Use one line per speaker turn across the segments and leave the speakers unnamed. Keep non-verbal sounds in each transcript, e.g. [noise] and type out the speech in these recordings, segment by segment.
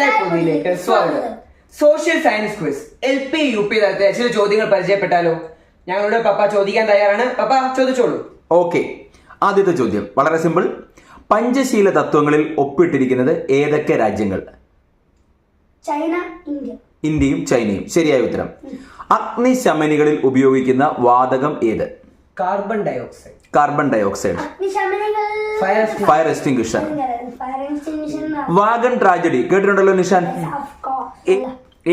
മിഠായി പൊതിയിലേക്ക് സ്വാഗതം social science quiz L P U P തലത്തെ ചില ചോദ്യങ്ങൾ പരിചയപ്പെട്ടാലോ? ഞങ്ങളുടെ പപ്പ ചോദിക്കാൻ തയ്യാറാണ്. പപ്പ ചോദിച്ചോളൂ.
ഓക്കെ. ആദ്യത്തെ ചോദ്യം. വളരെ സിമ്പിൾ. പഞ്ചശീല തത്വങ്ങളിൽ ഒപ്പിട്ടിരിക്കുന്നത് ഏതൊക്കെ രാജ്യങ്ങൾ?
China India.
ഇന്ത്യയും ചൈനയും. ശരിയായ ഉത്തരം. അഗ്നിശമനികളിൽ ഉപയോഗിക്കുന്ന വാതകം ഏത്?
Carbon dioxide
carbon dioxide
fire
fire extinguisher wagon tragedy കേട്ടിട്ടുണ്ടല്ലോ നിഷാൻ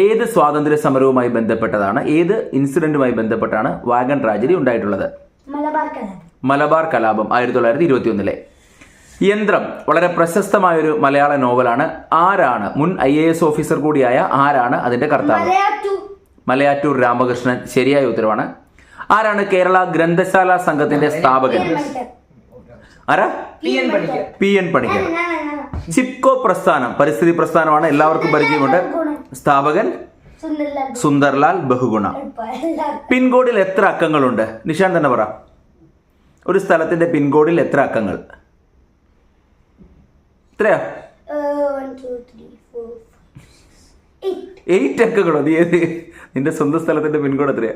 ഏത് സ്വാതന്ത്ര്യ സമരവുമായി ബന്ധപ്പെട്ടതാണ് ഏത് ഇൻസിഡന്റുമായി ബന്ധപ്പെട്ടാണ് വാഗൺ ട്രാജഡി ഉണ്ടായിട്ടുള്ളത്?
മലബാർ കലാപം.
മലബാർ കലാപം ആയിരത്തി തൊള്ളായിരത്തി ഇരുപത്തി ഒന്നിലെ യന്ത്രം വളരെ പ്രശസ്തമായൊരു മലയാള നോവലാണ് ആരാണ് മുൻ ഐ എ എസ് ഓഫീസർ കൂടിയായ ആരാണ് അതിന്റെ കർത്താവ്?
മലയാറ്റു
മലയാറ്റൂർ രാമകൃഷ്ണൻ ശരിയായ ഉത്തരവാണ്. ആരാണ് കേരള ഗ്രന്ഥശാല സംഘത്തിന്റെ സ്ഥാപകൻ? ആരാ?
P N
Panicker. ചിപ്കോ പ്രസ്ഥാനം പരിസ്ഥിതി പ്രസ്ഥാനമാണ് എല്ലാവർക്കും പരിചയമുണ്ട്. സ്ഥാപകൻ?
സുന്ദർലാൽ
ബഹുഗുണ. പിൻകോഡിൽ എത്ര അക്കങ്ങളുണ്ട്? നിഷാൻ തന്നെ പറ. ഒരു സ്ഥലത്തിന്റെ പിൻകോഡിൽ എത്ര അക്കങ്ങൾ? എത്രയാ?
എയ്റ്റ്
അക്കങ്ങളോ? നീ ഏത്? നിന്റെ സ്വന്തം സ്ഥലത്തിന്റെ പിൻകോഡ് എത്രയാ?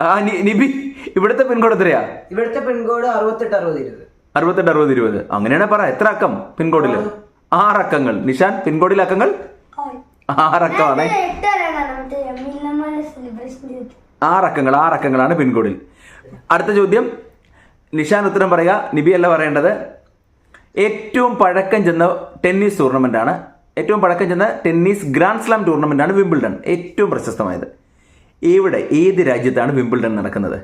ആ നിബി ഇവിടുത്തെ പിൻകോഡ് എത്രയാ?
ഇവിടുത്തെ പിൻകോഡ് അറുപത്തെട്ട് അറുപത് ഇരുപത്.
അറുപത്തെട്ട് അറുപത് ഇരുപത്. അങ്ങനെയാണ് പറ എത്ര അക്കം പിൻകോഡിൽ ആറക്കങ്ങൾ. നിഷാൻ പിൻകോഡിലെ അക്കങ്ങൾ? ആറക്കമാണ്. ആറക്കങ്ങൾ ആറക്കങ്ങളാണ് പിൻകോഡിൽ. അടുത്ത ചോദ്യം. നിഷാൻ ഉത്തരം പറയുക നിബി അല്ല പറയേണ്ടത്. ഏറ്റവും പഴക്കം ചെന്ന ടെന്നീസ് ടൂർണമെന്റ് ആണ്. ഏറ്റവും പഴക്കം ചെന്ന ടെന്നീസ് ഗ്രാൻഡ് സ്ലാം ടൂർണമെന്റ് ആണ് വിംബിൾഡൺ. ഏറ്റവും പ്രശസ്തമായത്. ഇവിടെ ഏത് രാജ്യത്താണ് വിംബിൾഡൺ നടക്കുന്നത്?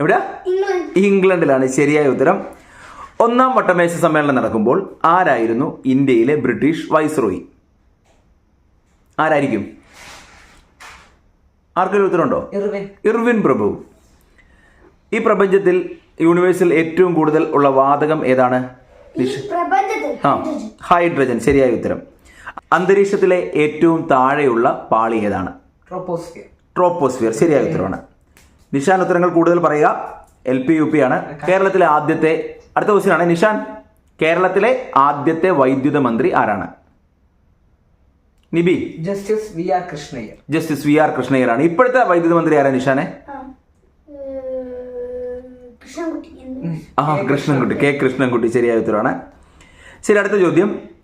എവിടെ
ഇംഗ്ലണ്ട്.
ഇംഗ്ലണ്ടിലാണ്. ശരിയായ ഉത്തരം. ഒന്നാം വട്ടമേശ സമ്മേളനം നടക്കുമ്പോൾ ആരായിരുന്നു ഇന്ത്യയിലെ ബ്രിട്ടീഷ് വൈസ്രോയി ആരായിരിക്കും? ആർക്കൊരു ഉത്തരമുണ്ടോ?
ഇർവിൻ.
പ്രഭു. ഈ പ്രപഞ്ചത്തിൽ യൂണിവേഴ്സിൽ ഏറ്റവും കൂടുതൽ ഉള്ള വാതകം ഏതാണ്?
ഈ പ്രപഞ്ചത്തിൽ
ആ ഹൈഡ്രജൻ ശരിയായ ഉത്തരം. അന്തരീക്ഷത്തിലെ ഏറ്റവും താഴെയുള്ള പാളി ഏതാണ്?
ട്രോപ്പോസ്ഫിയർ
ട്രോപ്പോസ്ഫിയർ ശരിയായ ഉത്തരവാണ് നിഷാൻ ഉത്തരങ്ങൾ കൂടുതൽ പറയുക. എൽ പി യു പി ആണ്. കേരളത്തിലെ ആദ്യത്തെ അടുത്ത ക്വസ്റ്റ്യൻ ആണ്. നിഷാൻ കേരളത്തിലെ ആദ്യത്തെ വൈദ്യുത മന്ത്രി ആരാണ്? Nibi.
Justice V R Krishna Iyer.
Justice V R Krishna Iyer ആണ്. ഇപ്പോഴത്തെ വൈദ്യുത മന്ത്രി ആരാ നിഷാനെ?
ആ, കൃഷ്ണൻകുട്ടി.
ആ കൃഷ്ണൻകുട്ടി. കെ കൃഷ്ണൻകുട്ടി. ശരിയായ ഉത്തരവാണ്. ശരി അടുത്ത ചോദ്യം.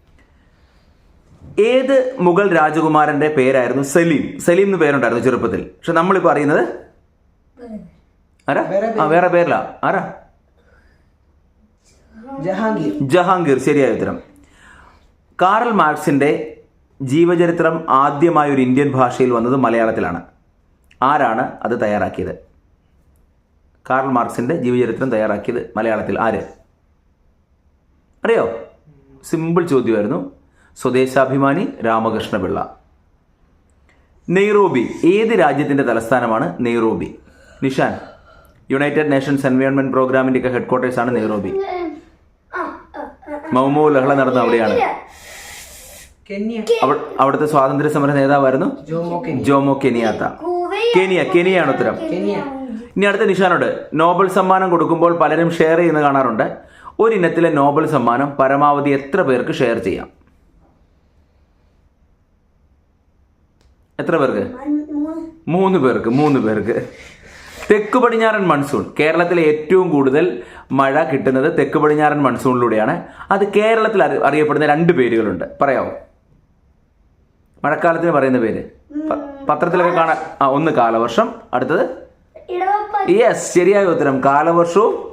ഏത് മുഗൾ രാജകുമാരന്റെ പേരായിരുന്നു സലീം? സലീം എന്ന് പേരുണ്ടായിരുന്നു ചെറുപ്പത്തിൽ. പക്ഷെ നമ്മളിപ്പോൾ അറിയുന്നത് ആരാ?
വേറെ
ആ വേറെ പേരില്ല ആരാ?
ജഹാംഗീർ.
ജഹാംഗീർ. ശരിയായ ഉത്തരം. കാറൽ മാർക്സിന്റെ ജീവചരിത്രം ആദ്യമായി ഒരു ഇന്ത്യൻ ഭാഷയിൽ വന്നത് മലയാളത്തിലാണ്. ആരാണ് അത് തയ്യാറാക്കിയത്? കാറൽ മാർക്സിന്റെ ജീവചരിത്രം തയ്യാറാക്കിയത് മലയാളത്തിൽ ആര്? അറിയോ? സിമ്പിൾ ചോദ്യമായിരുന്നു. സ്വദേശാഭിമാനി രാമകൃഷ്ണപിള്ള. നെയ്റോബി ഏത് രാജ്യത്തിന്റെ തലസ്ഥാനമാണ് Nairobi? Nishan United Nations environment പ്രോഗ്രാമിന്റെ ഒക്കെ ഹെഡ്ക്വാർട്ടേഴ്സ് ആണ് നെയ്റോബി. മൗമോ ലഹള നടന്ന അവിടെയാണ്. അവിടുത്തെ സ്വാതന്ത്ര്യ സമര നേതാവായിരുന്നു
ജോമോ കെന്യ.
കെനിയാത്ത. കെനിയ കെനിയാണ് ഉത്തരം. ഇനി അടുത്ത നിഷാനോട് നോബൽ സമ്മാനം കൊടുക്കുമ്പോൾ പലരും ഷെയർ ചെയ്യുന്ന കാണാറുണ്ട്. ഒരു ഇനത്തിലെ നോബൽ സമ്മാനം പരമാവധി എത്ര പേർക്ക് ഷെയർ ചെയ്യാം? എത്ര പേർക്ക്?
മൂന്ന്
പേർക്ക് മൂന്ന് പേർക്ക്. തെക്ക് പടിഞ്ഞാറൻ മൺസൂൺ കേരളത്തിലെ ഏറ്റവും കൂടുതൽ മഴ കിട്ടുന്നത് തെക്ക് പടിഞ്ഞാറൻ മൺസൂണിലൂടെയാണ്. അത് കേരളത്തിൽ അറി- അറിയപ്പെടുന്ന രണ്ട് പേരുകളുണ്ട്. പറയാമോ മഴക്കാലത്തിന് പറയുന്ന പേര്? പത്രത്തിലൊക്കെ കാണാൻ ആ ഒന്ന് കാലവർഷം അടുത്തത്? യെസ് ശരിയായ ഉത്തരം. കാലവർഷവും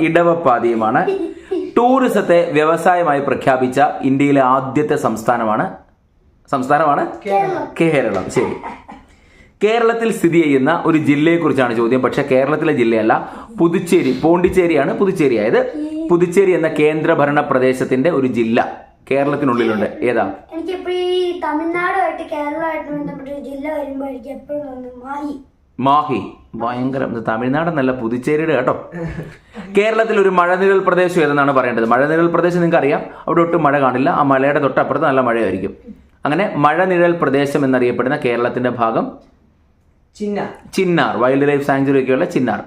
ഇടവപ്പാതിയുമാണ്. [laughs] ടൂറിസത്തെ വ്യവസായമായി പ്രഖ്യാപിച്ച ഇന്ത്യയിലെ ആദ്യത്തെ സംസ്ഥാനമാണ് സംസ്ഥാനമാണ് കേരളം. ശരി. കേരളത്തിൽ സ്ഥിതി ചെയ്യുന്ന ഒരു ജില്ലയെക്കുറിച്ചാണ് ചോദ്യം. പക്ഷേ കേരളത്തിലെ ജില്ലയല്ല പുതുച്ചേരി പോണ്ടിച്ചേരിയാണ് പുതുച്ചേരി ആയത്. പുതുച്ചേരി എന്ന കേന്ദ്രഭരണ പ്രദേശത്തിന്റെ ഒരു ജില്ല കേരളത്തിനുള്ളിലുണ്ട്. ഏതാ?
തമിഴ്നാടുമായിട്ട് കേരളമായിട്ട് ബന്ധപ്പെട്ട ജില്ല എപ്പോഴും മാഹി.
മാഹി. ഭയങ്കര. തമിഴ്നാടെന്നല്ല പുതുച്ചേരിയുടെ കേട്ടോ. കേരളത്തിൽ ഒരു മഴനിഴൽ പ്രദേശം ഏതെന്നാണ് പറയേണ്ടത്? മഴനിഴൽ പ്രദേശം നിങ്ങൾക്ക് അറിയാം അവിടെ ഒട്ടും മഴ കാണില്ല. ആ മലയുടെ തൊട്ടപ്പുറത്ത് നല്ല മഴയായിരിക്കും. അങ്ങനെ മഴനിഴൽ പ്രദേശം എന്നറിയപ്പെടുന്ന കേരളത്തിന്റെ ഭാഗം
Chinnar.
Chinnar wild life sanctuary ഒക്കെയുള്ള ചിന്നാർ.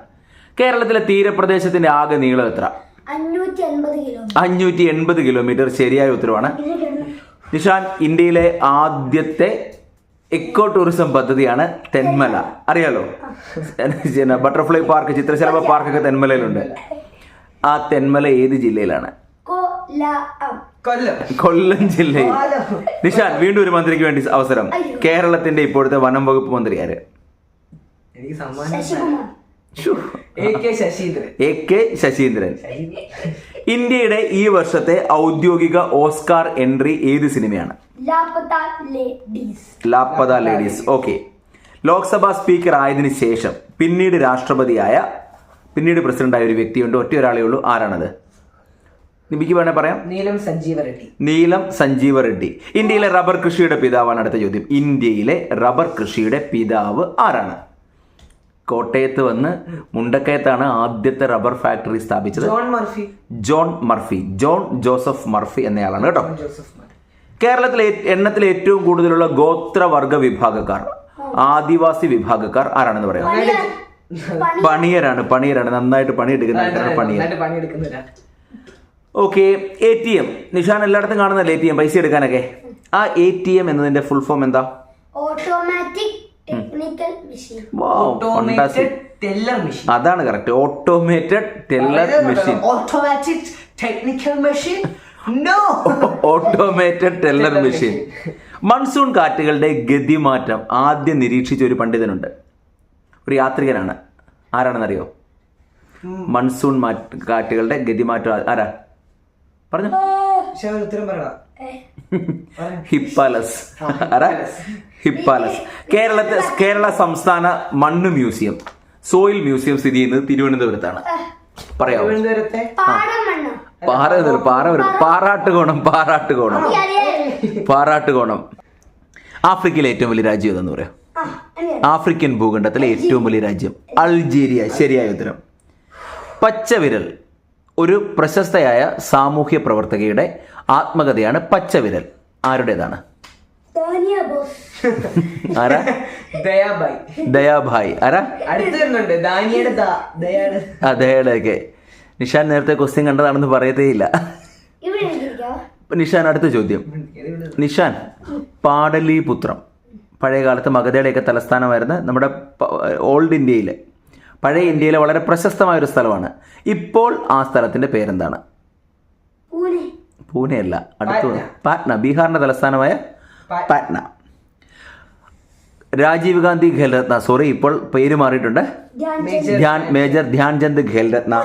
കേരളത്തിലെ തീരപ്രദേശത്തിന്റെ ആകെ നീളം എത്ര?
അഞ്ഞൂറ്റി
എൺപത് കിലോമീറ്റർ ശരിയായ ഉത്തരവാണ്. നിഷാൻ ഇന്ത്യയിലെ ആദ്യത്തെ എക്കോ ടൂറിസം പദ്ധതിയാണ് തെന്മല. അറിയാലോ? ബട്ടർഫ്ലൈ പാർക്ക് ചിത്രശലഭ പാർക്കൊക്കെ തെന്മലയിലുണ്ട്. ആ തെന്മല ഏത് ജില്ലയിലാണ്?
കൊല്ലം.
കൊല്ലം
ജില്ലയിൽ. നിഷാൻ വീണ്ടും ഒരു മന്ത്രിക്ക് വേണ്ടി അവസരം. കേരളത്തിന്റെ ഇപ്പോഴത്തെ വനം വകുപ്പ് മന്ത്രി ആര്?
എനിക്ക് സമ്മാനം A K Saseendran.
A K Saseendran. ഇന്ത്യയുടെ ഈ വർഷത്തെ ഔദ്യോഗിക ഓസ്കാർ എൻട്രി ഏത് സിനിമയാണ്? Laapataa Ladies. Okay. Lok Sabha speaker ആയതിനു ശേഷം പിന്നീട് രാഷ്ട്രപതിയായ പിന്നീട് പ്രസിഡന്റായ ഒരു വ്യക്തിയുണ്ട്. ഒറ്റ ഒരാളേ ഉള്ളൂ. ആരാണത്? നിമിക്ക് വേണേ പറയാം.
നീലം സഞ്ജീവ റെഡ്ഡി.
നീലം സഞ്ജീവ റെഡ്ഡി. ഇന്ത്യയിലെ റബ്ബർ കൃഷിയുടെ പിതാവാണ് അടുത്ത ചോദ്യം. ഇന്ത്യയിലെ റബ്ബർ കൃഷിയുടെ പിതാവ് ആരാണ്? കോട്ടയത്ത് വന്ന് മുണ്ടക്കയത്താണ് ആദ്യത്തെ റബ്ബർ ഫാക്ടറി സ്ഥാപിച്ചത്.
John Murphy.
John Murphy. John Joseph Murphy എന്നയാളാണ് കേട്ടോ. കേരളത്തിലെ എണ്ണത്തിൽ ഏറ്റവും കൂടുതലുള്ള ഗോത്രവർഗ വിഭാഗക്കാർ ആദിവാസി വിഭാഗക്കാർ ആരാണെന്ന് പറയാം പണിയരാണ് പണിയരാണ്. നന്നായിട്ട് പണിയെടുക്കുന്ന ആൾക്കാരാണ് Paniyar. Okay A T M Nishan എല്ലായിടത്തും കാണുന്നല്ലേ എ ടി എം പൈസ എടുക്കാനൊക്കെ. ആ എ ടി എം എന്നതിന്റെ ഫുൾ ഫോം എന്താ?
Automatic technical machine
automated teller machine
അതാണ് correct automated teller machine
automatic technical machine no
automated teller machine monsoon കാറ്റുകളുടെ ഗതിമാറ്റം ആദ്യം നിരീക്ഷിച്ച ഒരു പണ്ഡിതനുണ്ട്. ഒരു യാത്രികനാണ്. ആരാണെന്നറിയോ? മൺസൂൺ മാറ്റ് കാറ്റുകളുടെ ഗതിമാറ്റം ആരാ? പറഞ്ഞു.
ഉത്തരം പറയടാ.
ഹിപ്പാലസ്. ഹിപ്പാലസ്. കേരളത്തെ കേരള സംസ്ഥാന മണ്ണ് മ്യൂസിയം. സോയിൽ മ്യൂസിയം സ്ഥിതി ചെയ്യുന്നത് തിരുവനന്തപുരത്താണ്. പറയാമോ പാറ പാറ വരും പാറാട്ടുകോണം പാറാട്ടുകോണം. പാറാട്ടുകോണം. ആഫ്രിക്കയിലെ ഏറ്റവും വലിയ രാജ്യം ഏതെന്ന് പറയാം? ആഫ്രിക്കൻ ഭൂഖണ്ഡത്തിലെ ഏറ്റവും വലിയ രാജ്യം അൾജീരിയ. ശരിയായ ഉത്തരം. പച്ചവിരൽ. ഒരു പ്രശസ്തയായ സാമൂഹ്യ പ്രവർത്തകയുടെ ആത്മകഥയാണ് പച്ചവിരൽ. ആരുടേതാണ്? ആരാ?
ദയാബായി
ദയാഭായ്. ആരാ?
അടുത്ത് വരുന്നുണ്ട്. ദാനിയുടെ ദാ ദയാണ്
അദ്ദേഹയുടെയൊക്കെ നിഷാൻ നേരത്തെ ക്വസ്റ്റ്യൻ കണ്ടതാണെന്ന്
പറയത്തേയില്ല
നിഷാൻ അടുത്ത ചോദ്യം. നിഷാൻ പാടലീപുത്രം. പഴയ കാലത്ത് മഗധയുടെയൊക്കെ തലസ്ഥാനമായിരുന്ന നമ്മുടെ ഓൾഡ് ഇന്ത്യയിൽ പഴയ ഇന്ത്യയിലെ വളരെ പ്രശസ്തമായ ഒരു സ്ഥലമാണ്. ഇപ്പോൾ ആ സ്ഥലത്തിന്റെ പേരെന്താണ്?
പൂനെ.
പൂനെ അല്ല അടുത്ത്
പാറ്റ്ന.
ബീഹാറിന്റെ തലസ്ഥാനമായ
പാറ്റ്ന.
രാജീവ് ഗാന്ധി ഖേൽരത്ന സോറി ഇപ്പോൾ പേര് മാറിയിട്ടുണ്ട്.
Dhyan
Major
Dhyan Major Dhyan Chand Khel Ratna.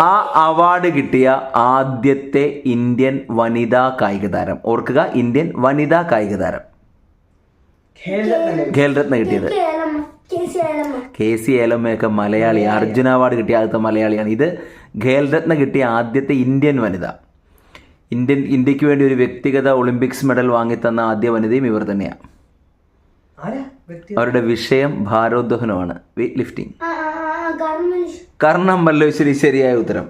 ആ അവാർഡ് കിട്ടിയ ആദ്യത്തെ ഇന്ത്യൻ വനിതാ കായിക താരം. ഓർക്കുക ഇന്ത്യൻ വനിതാ കായിക താരം.
ഖേൽരത്ന
കിട്ടിയത്.
കെ സി
ഏലമ്മയൊക്കെ മലയാളി അർജുന അവാർഡ് കിട്ടിയ ആദ്യത്തെ മലയാളിയാണ്. ഇത് ഖേൽരത്ന കിട്ടിയ ആദ്യത്തെ ഇന്ത്യൻ വനിത. ഇന്ത്യൻ ഇന്ത്യയ്ക്ക് വേണ്ടി ഒരു വ്യക്തിഗത ഒളിമ്പിക്സ് മെഡൽ വാങ്ങിത്തന്ന ആദ്യ വനിതയും ഇവർ തന്നെയാണ്. അവരുടെ വിഷയം ഭാരോദ്വഹനമാണ്. വെയിറ്റ് ലിഫ്റ്റിംഗ് കർണം മല്ലേശ്വരി ശരിയായ ഉത്തരം.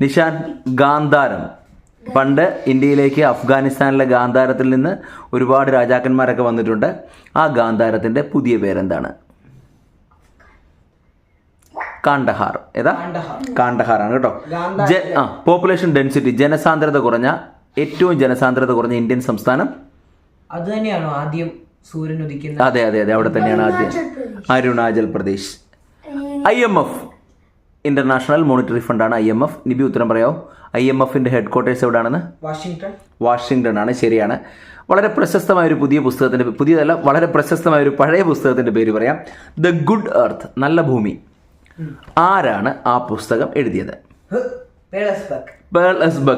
നിഷാൻ ഗാന്ധാരം. പണ്ട് ഇന്ത്യയിലേക്ക് അഫ്ഗാനിസ്ഥാനിലെ ഗാന്ധാരത്തിൽ നിന്ന് ഒരുപാട് രാജാക്കന്മാരൊക്കെ വന്നിട്ടുണ്ട്. ആ ഗാന്ധാരത്തിന്റെ പുതിയ പേരെന്താണ്? കാണ്ടഹാർ ഏതാ?
കാണ്ടഹാറാണ്
കാണ്ടഹാർ ആണ് കേട്ടോ ആ പോപ്പുലേഷൻ ഡെൻസിറ്റി ജനസാന്ദ്രത കുറഞ്ഞ ഏറ്റവും ജനസാന്ദ്രത കുറഞ്ഞ ഇന്ത്യൻ സംസ്ഥാനം?
അത് തന്നെയാണോ ആദ്യം സൂര്യൻ ഉദിക്കുന്ന
അതെ അതെ അതെ അവിടെ തന്നെയാണ് ആദ്യം. Arunachal Pradesh. I M F. International Monetary ഫണ്ടാണ് I M F Nibi ഉത്തരം പറയാമോ ഐ എം എഫിന്റെ ഹെഡ് ക്വാർട്ടേഴ്സ് എവിടെയാണെന്ന്
വാഷിംഗ്ടൺ.
വാഷിങ്ടൺ ആണ് ശരിയാണ്. വളരെ പ്രശസ്തമായ ഒരു പുതിയ പുസ്തകത്തിന്റെ പുതിയതല്ല വളരെ പ്രശസ്തമായ ഒരു പഴയ പുസ്തകത്തിന്റെ പേര് പറയാം. ദ ഗുഡ് എർത്ത് നല്ല ഭൂമി. ആരാണ് ആ പുസ്തകം എഴുതിയത്?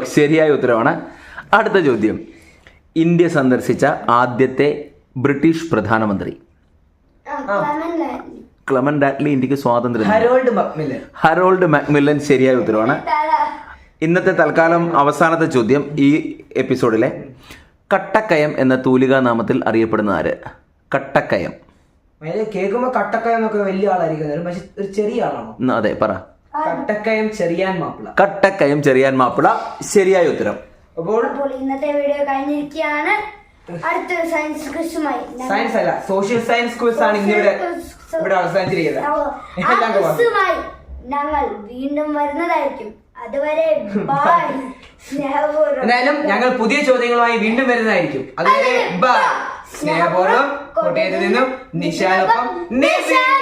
ശരിയായ ഉത്തരവാണ്. അടുത്ത ചോദ്യം. ഇന്ത്യ സന്ദർശിച്ച ആദ്യത്തെ ബ്രിട്ടീഷ് പ്രധാനമന്ത്രി.
ക്ലമൻ
ഡാറ്റ്ലി ഇന്ത്യയ്ക്ക് സ്വാതന്ത്ര്യം.
Harold Macmillan.
ഹരോൾഡ് മാക്മില്ലൻ ശരിയായ ഉത്തരവാണ്. ഇന്നത്തെ തൽക്കാലം അവസാനത്തെ ചോദ്യം ഈ എപ്പിസോഡിലെ കട്ടക്കയം എന്ന തൂലികാ നാമത്തിൽ അറിയപ്പെടുന്ന ആര്? കട്ടക്കയം.
കേൾക്കുമ്പോ കട്ടക്കയം എന്നൊക്കെ വലിയ ആളായിരിക്കും പക്ഷെ ഒരു ചെറിയ ആളാണോ?
അതെ പറ.
കട്ടക്കയം ചെറിയാൻ മാപ്പിള.
കട്ടക്കയം ചെറിയാൻ മാപ്പിള ശരിയായ ഉത്തരം.
അപ്പോൾ
അപ്പോൾ ഇന്നത്തെ വീഡിയോ കഴിഞ്ഞിരിക്കുകയാണ്. അടുത്ത സയൻസ് ക്വിസുമായി
സയൻസ് അല്ല സോഷ്യൽ സയൻസ് ക്വിസ് ആണ് ഇന്നിവിടെ. ഇവിടെ അവസാനിച്ചിരിക്കുന്നത്. എല്ലാം
ഞങ്ങൾ വീണ്ടും വരുന്നതായിരിക്കും. അതുവരെ
എന്തായാലും ഞങ്ങൾ പുതിയ ചോദ്യങ്ങളുമായി വീണ്ടും വരുന്നതായിരിക്കും. അതുവരെ ബൈ സ്നേഹപൂർവം കോട്ടയത്ത് നിന്നും നിശാനൊപ്പം നിശാൻ